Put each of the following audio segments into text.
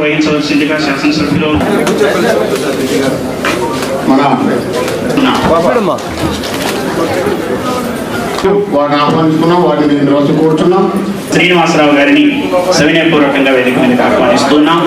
వహించవలసిందిగా శాసనసభ్యులు వాటిని వాటిని రోజు శ్రీనివాసరావు గారిని సవినయపూర్వకంగా వేదిక మీదకి ఆహ్వానిస్తున్నాం.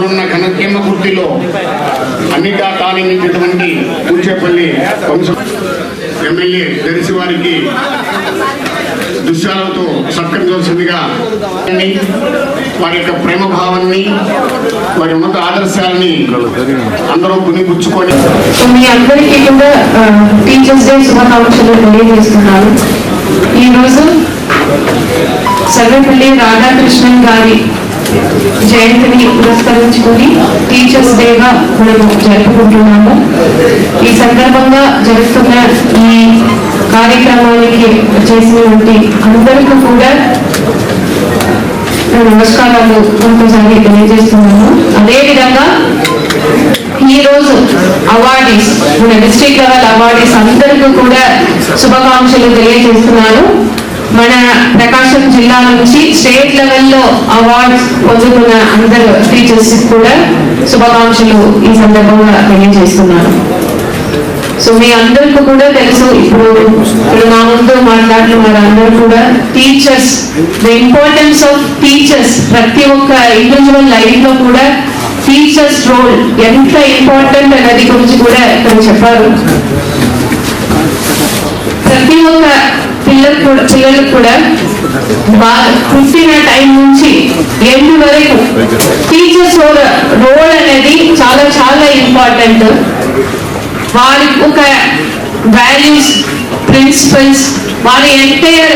గనులున్న ఘనకేమ కుర్తిలో అన్నిటా కాలనించినటువంటి కూచేపల్లి వంశ ఎమ్మెల్యే తెలిసి వారికి దృశ్యాలతో సత్కరించవలసిందిగా వారి యొక్క ప్రేమ భావాన్ని వారి ఉన్నత ఆదర్శాలని అందరూ పునిపుచ్చుకొని సో మీ అందరికీ కూడా టీచర్స్ డే శుభాకాంక్షలు తెలియజేస్తున్నాను. ఈరోజు సర్వేపల్లి రాధాకృష్ణన్ గారి జయంతిని పురస్కరించుకొని టీచర్స్ డేగా మనము జరుపుకుంటున్నాము. ఈ సందర్భంగా జరుగుతున్న ఈ కార్యక్రమానికి చేసినటువంటి అందరికీ కూడా నమస్కారాలు ఇంకోసారి తెలియజేస్తున్నాము అదేవిధంగా ఈ రోజు అవార్డీస్ మన డిస్ట్రిక్ట్ లెవెల్ అవార్డీస్ అందరికీ కూడా శుభాకాంక్షలు తెలియజేస్తున్నాను. మన ప్రకాశం జిల్లా నుంచి స్టేట్ లెవెల్లో అవార్డ్స్ పొందుకున్న అందరు టీచర్స్ కూడా శుభాకాంక్షలు ఈ సందర్భంగా తెలియజేస్తున్నాను. సో మీ అందరికీ కూడా తెలుసు ఇప్పుడు ఇప్పుడు నా ముందు మాట్లాడిన వారందరూ కూడా teachers the importance of teachers ప్రతి ఒక్క ఇండివిజువల్ లైఫ్లో కూడా టీచర్స్ రోల్ ఎంత ఇంపార్టెంట్ అనేది గురించి కూడా ఇక్కడ చెప్పారు. ప్రతి ఒక్క పిల్లలు కూడా పిల్లలకు కూడా బాగా పుట్టిన టైం నుంచి ఎండ్ వరకు టీచర్స్ రోల్ అనేది చాలా చాలా ఇంపార్టెంట్. వారి ఒక వాల్యూస్ ప్రిన్సిపల్స్ వారి ఎంటైర్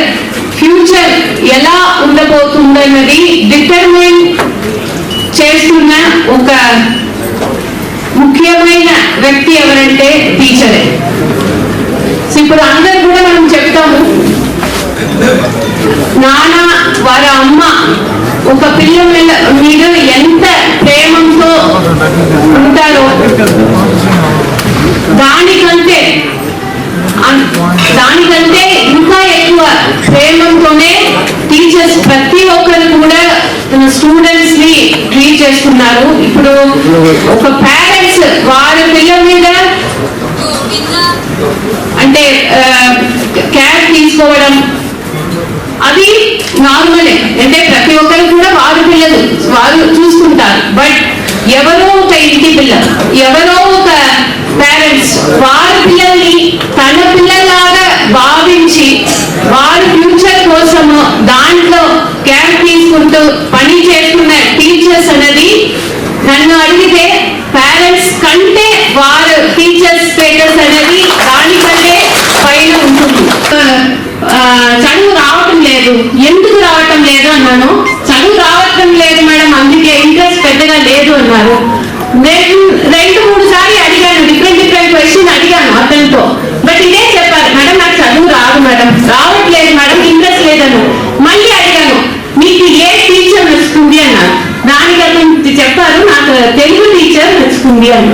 ఫ్యూచర్ ఎలా ఉండబోతుందన్నది డిటర్మైన్ చేస్తున్న ఒక ముఖ్యమైన వ్యక్తి ఎవరంటే టీచరే. ఇప్పుడు అందరు కూడా మనం చెప్తాము నాన్న వారి అమ్మ ఒక పిల్ల మీద మీద ఎంత ప్రేమంతో ఉంటారో. దానికంటే దానికంటే ఇంకా ఎక్కువ ప్రేమంతోనే టీచర్స్ ప్రతి ఒక్కరు కూడా తన స్టూడెంట్స్ని ట్రీట్ చేస్తున్నారు. ఇప్పుడు ఒక పేరెంట్స్ వారి పిల్లల మీద అంటే కేర్ తీసుకోవడం అది నార్మలే. అంటే ప్రతి ఒక్కరు కూడా వారు పిల్లలు వారు చూసుకుంటారు. బట్ ఎవరో ఒక ఇంటి పిల్ల ఎవరో ఒక పేరెంట్స్ వారి పిల్లల్ని తన పిల్లలాగా భావించి వారి ఫ్యూచర్ కోసము దాంట్లో కేర్ తీసుకుంటూ పని చేస్తున్న టీచర్స్ అనేది నన్ను అడిగితే పేరెంట్స్ కంటే వారు టీచర్స్ స్టేటస్ అనేది దానికంటే పైన ఉంటుంది ఆ, చదువు రావటం లేదు ఎందుకు రావటం లేదు అన్నాను చదువు రావటం లేదు మేడం అందుకే ఇంట్రెస్ట్ లేదు అన్నారు. నేను రెండు మూడు సార్లు అడిగాను డిఫరెంట్ డిఫరెంట్ క్వశ్చన్ అడిగాను అతనితో. బట్ ఇదే చెప్పారు మేడం నాకు చదువు రాదు మేడం రావట్లేదు మేడం ఇంట్రెస్ట్ లేదను. మళ్ళీ అడిగాను మీకు ఏ టీచర్ నచ్చుతుంది? అన్నారు. దానికి అతను చెప్పారు నాకు తెలుగు టీచర్ నచ్చుతుంది అని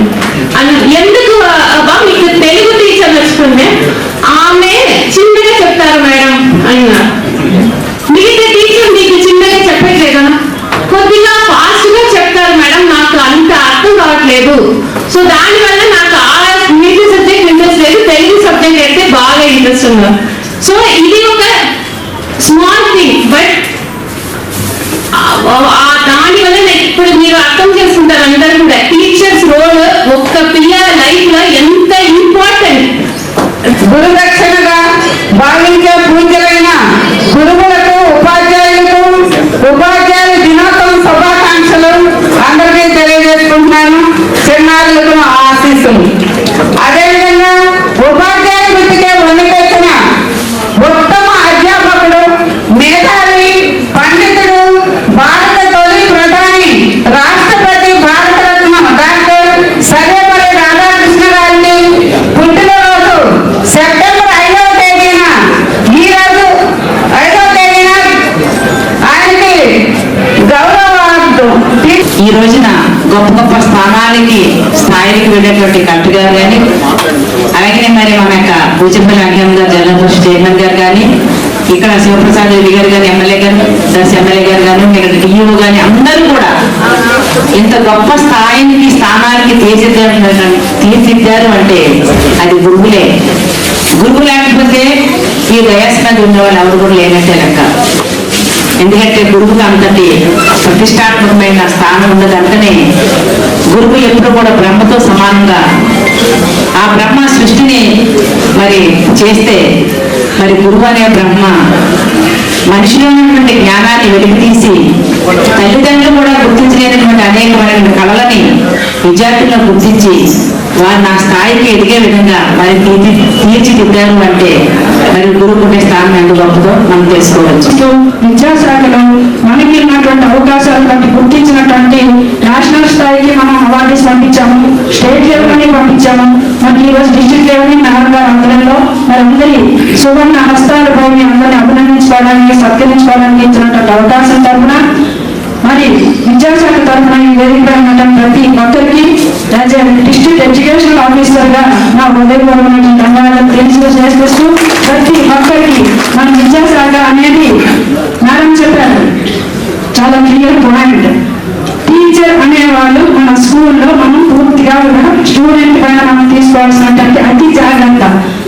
సో ఇది ఒక స్మాల్ థింగ్ బట్ దాని వల్ల ఇప్పుడు మీరు అర్థం చేసుకుంటారు అందరూ కూడా. టీచర్స్ రోల్ ఒక్క పిల్లల లైఫ్లో ఎంత ఇంపార్టెంట్ గురుదక్షిణగా భావించే పూజలైన గురువులకు ఉపాధ్యాయులకు ఉపాధ్యాయుల దినోత్సవం శుభాకాంక్షలు అందరికీ తెలియజేసుకుంటున్నాను. చిన్నారులకు స్థానాలకి స్థాయికి వెళ్ళేటువంటి కట్టు గారు కానీ అలాగే మరి మన యొక్క పూజంపల్లి అంకం గారు జిల్లా చైర్మన్ గారు కానీ ఇక్కడ శివప్రసాద్ రెడ్డి గారు కానీ ఎమ్మెల్యే గారు దర్శ ఎమ్మెల్యే గారు కానీ ఇక్కడ డిఈఓ కానీ అందరూ కూడా ఇంత గొప్ప స్థాయికి స్థానానికి తీర్చిద్దారు తీర్చిద్దారు అంటే అది గురువులే. గురువు లేకపోతే ఈ వయస్సు మీద ఉన్న వాళ్ళు ఎవరు కూడా లేనట్టే లెక్క. ఎందుకంటే గురువుకి అంతటి ప్రతిష్టాత్మకమైన స్థానం ఉన్నది గురువు ఎప్పుడు కూడా బ్రహ్మతో సమానంగా ఆ బ్రహ్మ సృష్టిని మరి చేస్తే మరి గురువు అనే బ్రహ్మ మనిషిలో ఉన్నటువంటి జ్ఞానాన్ని వెలికితీసి తల్లిదండ్రులు కూడా గుర్తించలేనటువంటి అనేకమైన కళలని విద్యార్థుల్లో గుర్తించి వారు నా స్థాయికి ఎదిగే విధంగా మరి తీర్చి తీర్చిదిద్దారు అంటే మరి గురువు స్థానం ఎంత గొప్పదో మనం తెలుసుకోవచ్చు. విద్యాశాఖలో మనకి ఉన్నటువంటి అవకాశాలు బట్టి గుర్తించినటువంటి నేషనల్ స్థాయికి మనం అవార్డీస్ పంపించాము స్టేట్ లెవెల్ని పంపించాము మరి ఈరోజు డిస్టిక్ లెవెల్ని లెవెల్ నాలుగు ఆంధ్రలో మరి అందరి సువర్ణ హస్తాలపై మీ అందరిని అభినందించుకోవడానికి సత్కరించుకోవడానికి ఇచ్చినటువంటి అవకాశం తరఫున మరి విద్యాశాఖ తరఫున ఈ వేదికపై ఉన్నటువంటి ప్రతి ఒక్కరికి యాజ్ డిస్ట్రిక్ట్ ఎడ్యుకేషనల్ ఆఫీసర్గా నా హృదయపూర్వకమైన ధన్యవాదాలు తెలియజేస్తూ ప్రతి ఒక్కరికి మన విద్యాశాఖ అనేది మేడం చెప్పారు. చాలా క్లియర్ పాయింట్. టీచర్ అనేవాళ్ళు మన స్కూల్లో మనం పూర్తిగా కూడా స్టూడెంట్ పైన మనం తీసుకోవాల్సినటువంటి అతి జాగ్రత్త.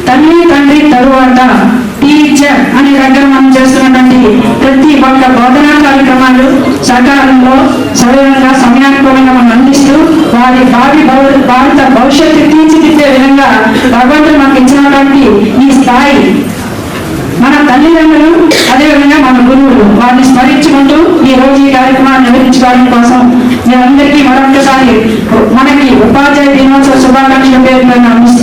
తల్లి తండ్రి తరువాత టీచర్ అనే దగ్గర మనం చేస్తున్నటువంటి ప్రతి ఒక్క బోధనా కార్యక్రమాలు సకాలంలో సరైనంగా సమయానుకూలంగా మనం అందిస్తూ వారి భావి భారత భవిష్యత్తు తీర్చిదిద్దే విధంగా భగవంతుడు మనకు ఇచ్చినటువంటి ఈ స్థాయి మన తల్లిదండ్రులు అదేవిధంగా మన గురువులు వారిని స్మరించుకుంటూ ఈ రోజు ఈ కార్యక్రమాన్ని నిర్వహించుకోవడం కోసం మీ అందరికీ మరొకసారి మనకి ఉపాధ్యాయ దినోత్సవ శుభాకాంక్షలు పేరు